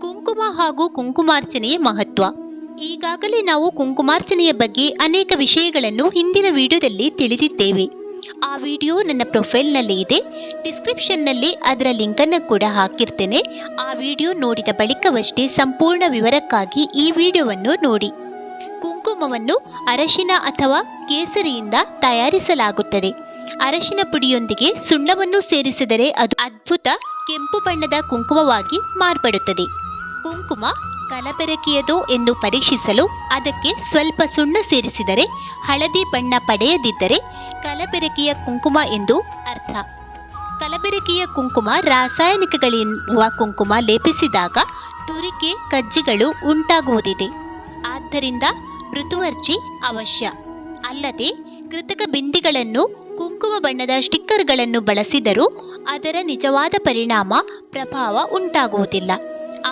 ಕುಂಕುಮ ಹಾಗೂ ಕುಂಕುಮಾರ್ಚನೆಯ ಮಹತ್ವ. ಈಗಾಗಲೇ ನಾವು ಕುಂಕುಮಾರ್ಚನೆಯ ಬಗ್ಗೆ ಅನೇಕ ವಿಷಯಗಳನ್ನು ಹಿಂದಿನ ವಿಡಿಯೋದಲ್ಲಿ ತಿಳಿದಿದ್ದೇವೆ. ಆ ವಿಡಿಯೋ ನನ್ನ ಪ್ರೊಫೈಲ್ನಲ್ಲಿ ಇದೆ. ಡಿಸ್ಕ್ರಿಪ್ಷನ್ನಲ್ಲಿ ಅದರ ಲಿಂಕನ್ನು ಕೂಡ ಹಾಕಿರ್ತೇನೆ. ಆ ವಿಡಿಯೋ ನೋಡಿದ ಬಳಿಕವಷ್ಟೇ ಸಂಪೂರ್ಣ ವಿವರಕ್ಕಾಗಿ ಈ ವಿಡಿಯೋವನ್ನು ನೋಡಿ. ಕುಂಕುಮವನ್ನು ಅರಶಿನ ಅಥವಾ ಕೇಸರಿಯಿಂದ ತಯಾರಿಸಲಾಗುತ್ತದೆ. ಅರಶಿನ ಪುಡಿಯೊಂದಿಗೆ ಸುಣ್ಣವನ್ನು ಸೇರಿಸಿದರೆ ಅದು ಅದ್ಭುತ ಕೆಂಪು ಬಣ್ಣದ ಕುಂಕುಮವಾಗಿ ಮಾರ್ಪಡುತ್ತದೆ. ಕುಂಕುಮ ಕಲಬೆರಕೆಯದೋ ಎಂದು ಪರೀಕ್ಷಿಸಲು ಅದಕ್ಕೆ ಸ್ವಲ್ಪ ಸುಣ್ಣ ಸೇರಿಸಿದರೆ ಹಳದಿ ಬಣ್ಣ ಪಡೆಯದಿದ್ದರೆ ಕಲಬೆರಕೆಯ ಕುಂಕುಮ ಎಂದು ಅರ್ಥ. ಕಲಬೆರಕೆಯ ಕುಂಕುಮ ರಾಸಾಯನಿಕಗಳಿರುವ ಕುಂಕುಮ ಲೇಪಿಸಿದಾಗ ತುರಿಕೆ ಕಜ್ಜಿಗಳು ಉಂಟಾಗುವುದಿದೆ. ಆದ್ದರಿಂದ ಋತುವರ್ಜಿ ಅವಶ್ಯ. ಅಲ್ಲದೆ ಕೃತಕ ಬಿಂದಿಗಳನ್ನು ಕುಂಕುಮ ಬಣ್ಣದ ಸ್ಟಿಕ್ಕರ್ಗಳನ್ನು ಬಳಸಿದರೂ ಅದರ ನಿಜವಾದ ಪರಿಣಾಮ, ಪ್ರಭಾವ ಉಂಟಾಗುವುದಿಲ್ಲ.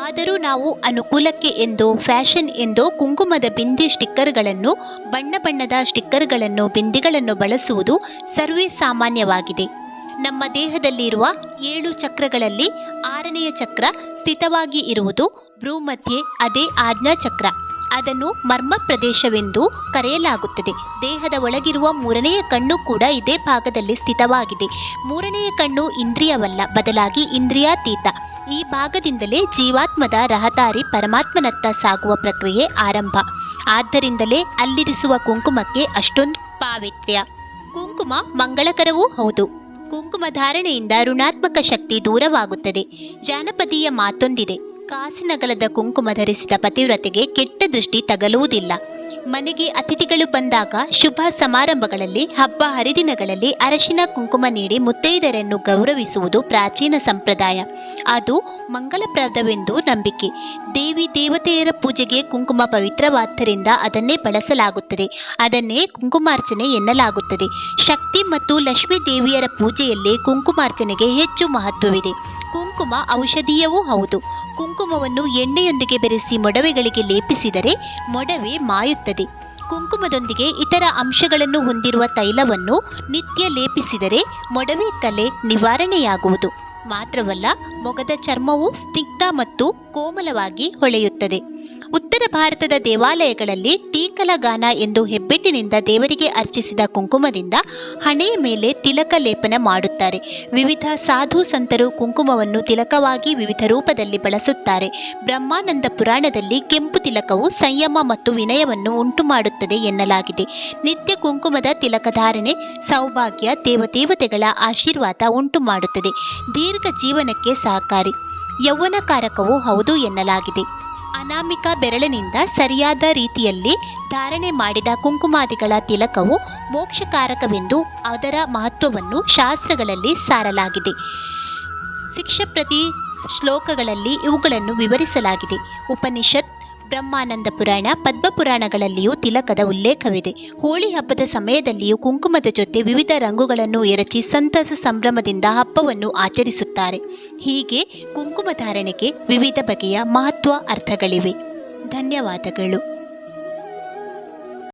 ಆದರೂ ನಾವು ಅನುಕೂಲಕ್ಕೆ ಎಂದೋ, ಫ್ಯಾಷನ್ ಎಂದೋ ಕುಂಕುಮದ ಬಿಂದಿ ಸ್ಟಿಕ್ಕರ್ಗಳನ್ನು, ಬಣ್ಣ ಬಣ್ಣದ ಸ್ಟಿಕ್ಕರ್ಗಳನ್ನು, ಬಿಂದಿಗಳನ್ನು ಬಳಸುವುದು ಸರ್ವೇ ಸಾಮಾನ್ಯವಾಗಿದೆ. ನಮ್ಮ ದೇಹದಲ್ಲಿರುವ ಏಳು ಚಕ್ರಗಳಲ್ಲಿ ಆರನೆಯ ಚಕ್ರ ಸ್ಥಿತವಾಗಿ ಇರುವುದು, ಭ್ರೂಮಧ್ಯೆ ಅದೇ ಆಜ್ಞಾ ಚಕ್ರ ಅದನ್ನು ಮರ್ಮ ಪ್ರದೇಶವೆಂದು ಕರೆಯಲಾಗುತ್ತದೆ. ದೇಹದ ಒಳಗಿರುವ ಮೂರನೆಯ ಕಣ್ಣು ಕೂಡ ಇದೇ ಭಾಗದಲ್ಲಿ ಸ್ಥಿತವಾಗಿದೆ. ಮೂರನೆಯ ಕಣ್ಣು ಇಂದ್ರಿಯವಲ್ಲ, ಬದಲಾಗಿ ಇಂದ್ರಿಯಾತೀತ. ಈ ಭಾಗದಿಂದಲೇ ಜೀವಾತ್ಮದ ರಹದಾರಿ ಪರಮಾತ್ಮನತ್ತ ಸಾಗುವ ಪ್ರಕ್ರಿಯೆ ಆರಂಭ. ಆದ್ದರಿಂದಲೇ ಅಲ್ಲಿರಿಸುವ ಕುಂಕುಮಕ್ಕೆ ಅಷ್ಟೊಂದು ಪಾವಿತ್ರ್ಯ. ಕುಂಕುಮ ಮಂಗಳಕರವೂ ಹೌದು. ಕುಂಕುಮ ಧಾರಣೆಯಿಂದ ಋಣಾತ್ಮಕ ಶಕ್ತಿ ದೂರವಾಗುತ್ತದೆ. ಜಾನಪದೀಯ ಮಾತೊಂದಿದೆ. ಕಾಸಿನಗಲದ ಕುಂಕುಮ ಧರಿಸಿದ ಪತಿವ್ರತೆಗೆ ಕೆಟ್ಟ ದೃಷ್ಟಿ ತಗಲುವುದಿಲ್ಲ. ಮನೆಗೆ ಅತಿಥಿಗಳು ಬಂದಾಗ ಶುಭ ಸಮಾರಂಭಗಳಲ್ಲಿ, ಹಬ್ಬ ಹರಿದಿನಗಳಲ್ಲಿ ಅರಶಿನ ಕುಂಕುಮ ನೀಡಿ ಮುತ್ತೈದರನ್ನು ಗೌರವಿಸುವುದು ಪ್ರಾಚೀನ ಸಂಪ್ರದಾಯ. ಅದು ಮಂಗಳಪ್ರದವೆಂದು ನಂಬಿಕೆ. ದೇವಿ ದೇವತೆಯರ ಪೂಜೆಗೆ ಕುಂಕುಮ ಪವಿತ್ರವಾದ್ದರಿಂದ ಅದನ್ನೇ ಬಳಸಲಾಗುತ್ತದೆ. ಅದನ್ನೇ ಕುಂಕುಮಾರ್ಚನೆ ಎನ್ನಲಾಗುತ್ತದೆ. ಶಕ್ತಿ ಮತ್ತು ಲಕ್ಷ್ಮೀ ದೇವಿಯರ ಪೂಜೆಯಲ್ಲಿ ಕುಂಕುಮಾರ್ಚನೆಗೆ ಹೆಚ್ಚು ಮಹತ್ವವಿದೆ. ಕುಂಕುಮ ಔಷಧೀಯವೂ ಹೌದು. ಕುಂಕುಮವನ್ನು ಎಣ್ಣೆಯೊಂದಿಗೆ ಬೆರೆಸಿ ಮೊಡವೆಗಳಿಗೆ ಲೇಪಿಸಿದರೆ ಮೊಡವೆ ಮಾಯುತ್ತದೆ. ಕುಂಕುಮದೊಂದಿಗೆ ಇತರ ಅಂಶಗಳನ್ನು ಹೊಂದಿರುವ ತೈಲವನ್ನು ನಿತ್ಯ ಲೇಪಿಸಿದರೆ ಮೊಡವೆ ಕಲೆ ನಿವಾರಣೆಯಾಗುವುದು. ಮಾತ್ರವಲ್ಲ, ಮೊಗದ ಚರ್ಮವು ಸ್ನಿಗ್ಧ ಮತ್ತು ಕೋಮಲವಾಗಿ ಹೊಳೆಯುತ್ತದೆ. ಉತ್ತರ ಭಾರತದ ದೇವಾಲಯಗಳಲ್ಲಿ ಟೀಕಲಗಾನ ಎಂದು ಹೆಬ್ಬೆಟ್ಟಿನಿಂದ ದೇವರಿಗೆ ಅರ್ಚಿಸಿದ ಕುಂಕುಮದಿಂದ ಹಣೆಯ ಮೇಲೆ ತಿಲಕ ಲೇಪನ ಮಾಡುತ್ತಾರೆ. ವಿವಿಧ ಸಾಧು ಸಂತರು ಕುಂಕುಮವನ್ನು ತಿಲಕವಾಗಿ ವಿವಿಧ ರೂಪದಲ್ಲಿ ಬಳಸುತ್ತಾರೆ. ಬ್ರಹ್ಮಾನಂದ ಪುರಾಣದಲ್ಲಿ ಕೆಂಪು ತಿಲಕವು ಸಂಯಮ ಮತ್ತು ವಿನಯವನ್ನು ಉಂಟು ಮಾಡುತ್ತದೆ ಎನ್ನಲಾಗಿದೆ. ನಿತ್ಯ ಕುಂಕುಮದ ತಿಲಕಧಾರಣೆ ಸೌಭಾಗ್ಯ, ದೇವದೇವತೆಗಳ ಆಶೀರ್ವಾದ ಉಂಟು ಮಾಡುತ್ತದೆ ದೀರ್ಘ ಜೀವನಕ್ಕೆ ಸಹಕಾರಿ. ಯೌವನಕಾರಕವೂ ಹೌದು ಎನ್ನಲಾಗಿದೆ. ಅನಾಮಿಕ ಬೆರಳಿನಿಂದ ಸರಿಯಾದ ರೀತಿಯಲ್ಲಿ ಧಾರಣೆ ಮಾಡಿದ ಕುಂಕುಮಾದಿಗಳ ತಿಲಕವು ಮೋಕ್ಷಕಾರಕವೆಂದು ಅದರ ಮಹತ್ವವನ್ನು ಶಾಸ್ತ್ರಗಳಲ್ಲಿ ಸಾರಲಾಗಿದೆ. ಶಿಕ್ಷಪ್ರತಿ ಶ್ಲೋಕಗಳಲ್ಲಿ ಇವುಗಳನ್ನು ವಿವರಿಸಲಾಗಿದೆ. ಉಪನಿಷತ್ ಬ್ರಹ್ಮಾನಂದ ಪುರಾಣ ಪದ್ಮಪುರಾಣಗಳಲ್ಲಿಯೂ ತಿಲಕದ ಉಲ್ಲೇಖವಿದೆ. ಹೋಳಿ ಹಬ್ಬದ ಸಮಯದಲ್ಲಿಯೂ ಕುಂಕುಮದ ಜೊತೆ ವಿವಿಧ ರಂಗುಗಳನ್ನು ಎರಚಿ ಸಂತಸ ಸಂಭ್ರಮದಿಂದ ಹಬ್ಬವನ್ನು ಆಚರಿಸುತ್ತಾರೆ. ಹೀಗೆ ಕುಂಕುಮ ಧಾರಣೆಗೆ ವಿವಿಧ ಬಗೆಯ ಮಹತ್ವ ಅರ್ಥಗಳಿವೆ. ಧನ್ಯವಾದಗಳು.